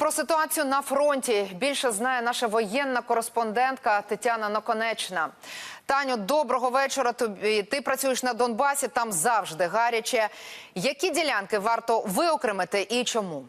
Про ситуацію на фронті більше знає наша воєнна кореспондентка Тетяна Наконечна. Таню, доброго вечора. Тобі ти працюєш на Донбасі, там завжди гаряче. Які ділянки варто виокремити і чому?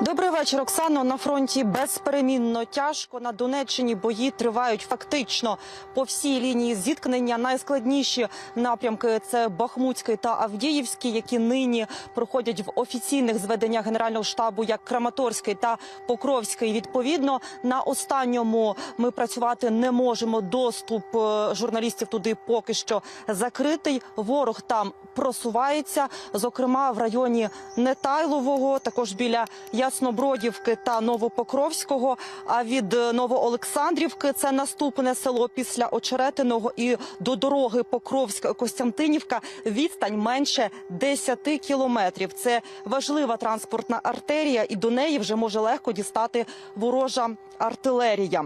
Добрий вечір, Оксано. На фронті безперемінно тяжко. На Донеччині бої тривають фактично по всій лінії зіткнення. Найскладніші напрямки це Бахмутський та Авдіївський, які нині проходять в офіційних зведеннях Генерального штабу як Краматорський та Покровський. Відповідно, на останньому ми працювати не можемо. Доступ е, журналістів туди поки що закритий. Ворог там просувається, зокрема в районі Нетайлового, також біля Яснобродівки та Новопокровського. А від Новоолександрівки це наступне село після Очеретиного і до дороги Покровська Костянтинівка відстань менше 10 кілометрів. Це важлива транспортна артерія, і до неї вже може легко дістати ворожа артилерія.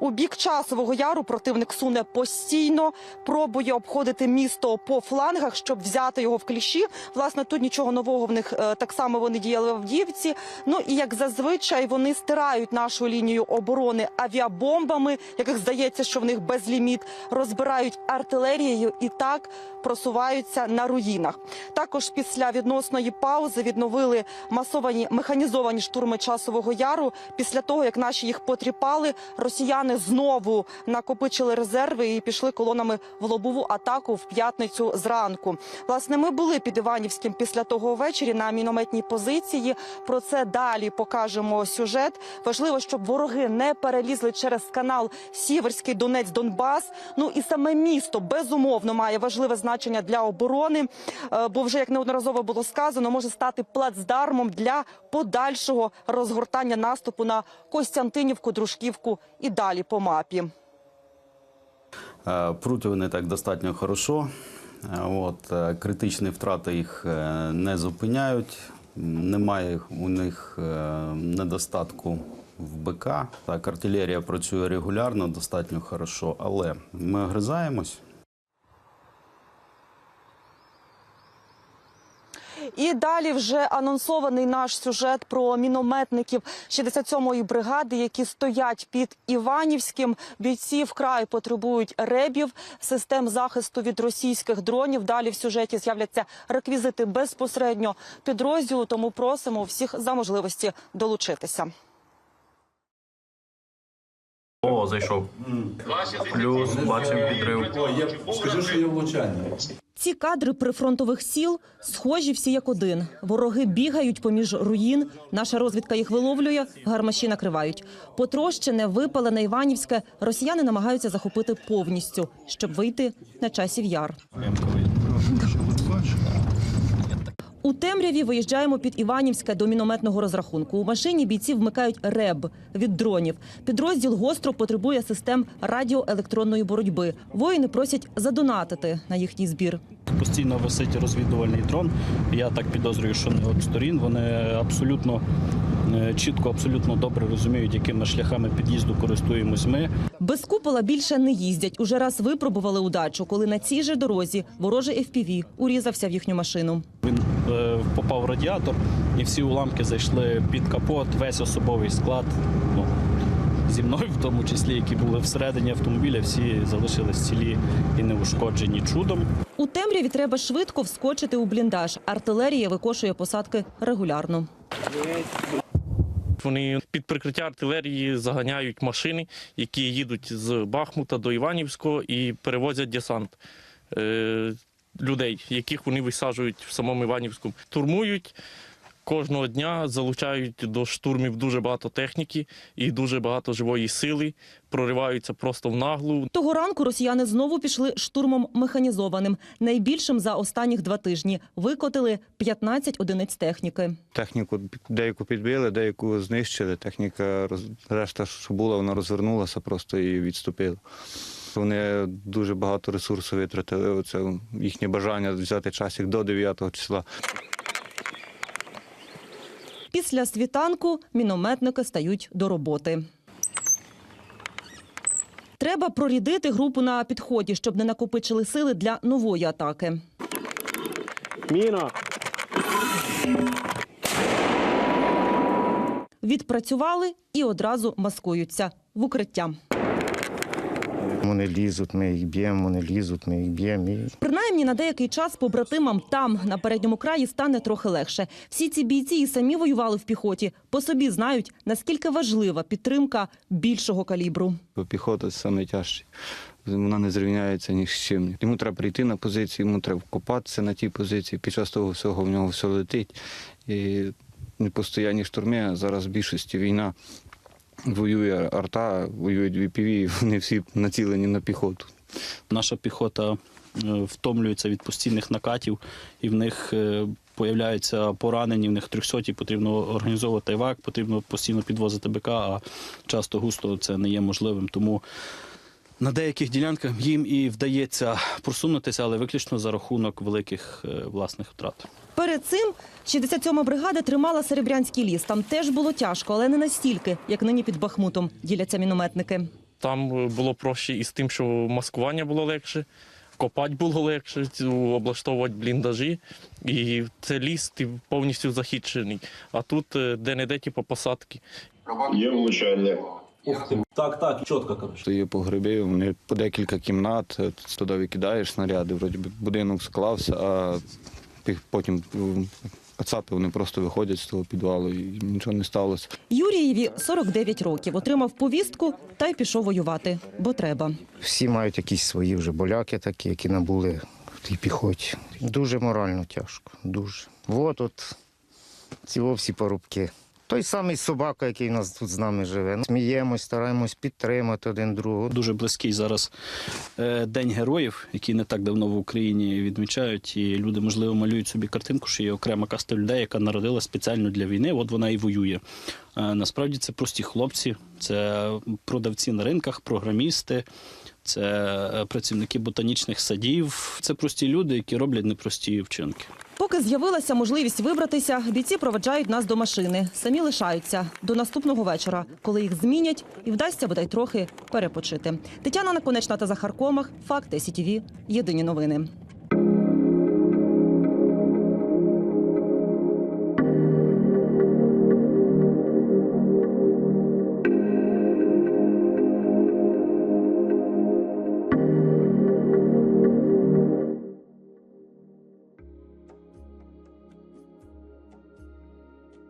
У бік часового яру противник суне постійно, пробує обходити місто по флангах, щоб взяти його в кліщі. Власне, тут нічого нового в них е, так само вони діяли в Авдіївці. Ну і як зазвичай вони стирають нашу лінію оборони авіабомбами, яких здається, що в них безліміт, розбирають артилерією і так просуваються на руїнах. Також після відносної паузи відновили масовані механізовані штурми часового яру. Після того як наші їх потріпали, росіяни знову накопичили резерви і пішли колонами в лобову атаку в п'ятницю зранку. Власне, ми були під Іванівським після того ввечері на мінометній позиції. Про це далі покажемо сюжет. Важливо, щоб вороги не перелізли через канал Сіверський Донець Донбас. Ну і саме місто безумовно має важливе значення для оборони, е, бо вже як неодноразово було сказано, може стати плацдармом для подальшого розгортання наступу на Костянтинівку, Дружківку і далі по мапі. Е, Пруть так достатньо хорошо. Е, От, критичні втрати їх не зупиняють. Немає у них е, недостатку в БК. Так, артилерія працює регулярно, достатньо хорошо, але ми огризаємось. І далі вже анонсований наш сюжет про мінометників 67-ї бригади, які стоять під Іванівським. Бійці вкрай потребують ребів, систем захисту від російських дронів. Далі в сюжеті з'являться реквізити безпосередньо підрозділу. Тому просимо всіх за можливості долучитися. О, зайшов. Плюс бачимо підрив. Скажи, що є влучання. Ці кадри прифронтових сіл схожі всі як один. Вороги бігають поміж руїн. Наша розвідка їх виловлює, гармаші накривають. Потрощене, випалене Іванівське росіяни намагаються захопити повністю, щоб вийти на часів яр. У темряві виїжджаємо під Іванівське до мінометного розрахунку. У машині бійці вмикають РЕБ від дронів. Підрозділ гостро потребує систем радіоелектронної боротьби. Воїни просять задонатити на їхній збір. постійно висить розвідувальний дрон. Я так підозрюю, що не от сторін вони абсолютно е, чітко, абсолютно добре розуміють, якими шляхами під'їзду користуємось ми. Без купола більше не їздять. Уже раз випробували удачу, коли на цій же дорозі ворожий FPV урізався в їхню машину. Він попав радіатор, і всі уламки зайшли під капот, весь особовий склад. Ну, зі мною, в тому числі, які були всередині автомобіля, всі залишились цілі і неушкоджені чудом. У темряві треба швидко вскочити у бліндаж. Артилерія викошує посадки регулярно. Вони під прикриття артилерії заганяють машини, які їдуть з Бахмута до Іванівського і перевозять десант е, людей, яких вони висаджують в самому Іванівському. Турмують кожного дня, залучають до штурмів дуже багато техніки і дуже багато живої сили, прориваються просто в наглу. Того ранку росіяни знову пішли штурмом механізованим. Найбільшим за останніх два тижні викотили 15 одиниць техніки. Техніку деяку підбили, деяку знищили. Техніка решта, що була, вона розвернулася просто і відступила. Вони дуже багато ресурсу витратили. Оце їхнє бажання взяти часик до 9 числа. Після світанку мінометники стають до роботи. Треба прорідити групу на підході, щоб не накопичили сили для нової атаки. Міна. Відпрацювали і одразу маскуються в укриття. Вони лізуть, ми їх б'ємо, вони лізуть, ми їх б'ємо. І Принаймні на деякий час побратимам там, на передньому краї, стане трохи легше. Всі ці бійці і самі воювали в піхоті. По собі знають, наскільки важлива підтримка більшого калібру. Піхота це найтяжче. Вона не зрівняється ні з чим. Йому треба прийти на позицію, йому треба вкопатися на тій позиції. Під час того всього в нього все летить. І непостоянні штурми, а зараз в більшості війна. Воює арта, воюють VPV, вони всі націлені на піхоту. Наша піхота е, втомлюється від постійних накатів, і в них е, появляються поранені, в них трьохсоті, потрібно організовувати івак, потрібно постійно підвозити БК, а часто густо це не є можливим. Тому на деяких ділянках їм і вдається просунутися, але виключно за рахунок великих е, власних втрат. Перед цим 67-ма бригада тримала Серебрянський ліс. Там теж було тяжко, але не настільки, як нині під Бахмутом, діляться мінометники. Там е, було проще із тим, що маскування було легше, копати було легше, облаштовувати бліндажі. І це ліс ти повністю захищений. А тут е, де-не-де типу, посадки. Є влучання. Так, так, чітко, коротше. То є погреби, вони по декілька кімнат, е, туди викидаєш снаряди, вроді би будинок склався, а потім м, вони просто виходять з того підвалу і нічого не сталося. Юрієві 49 років. Отримав повістку та й пішов воювати, бо треба. всі мають якісь свої вже боляки такі, які набули в тій піхоті. Дуже морально тяжко, дуже. От от ці всі порубки. Той самий собака, який у нас тут з нами живе. Сміємось, стараємось підтримати один другого. Дуже близький зараз е, День героїв, який не так давно в Україні відмічають. І люди, можливо, малюють собі картинку, що є окрема каста людей, яка народила спеціально для війни. От вона і воює. Е, Насправді це прості хлопці, це продавці на ринках, програмісти. Це е, працівники ботанічних садів, це прості люди, які роблять непрості вчинки. Поки з'явилася можливість вибратися, бійці проведжають нас до машини. Самі лишаються до наступного вечора, коли їх змінять і вдасться бодай трохи перепочити. Тетяна Наконечна та Захар Комах. Факти СІТІВІ. Єдині новини.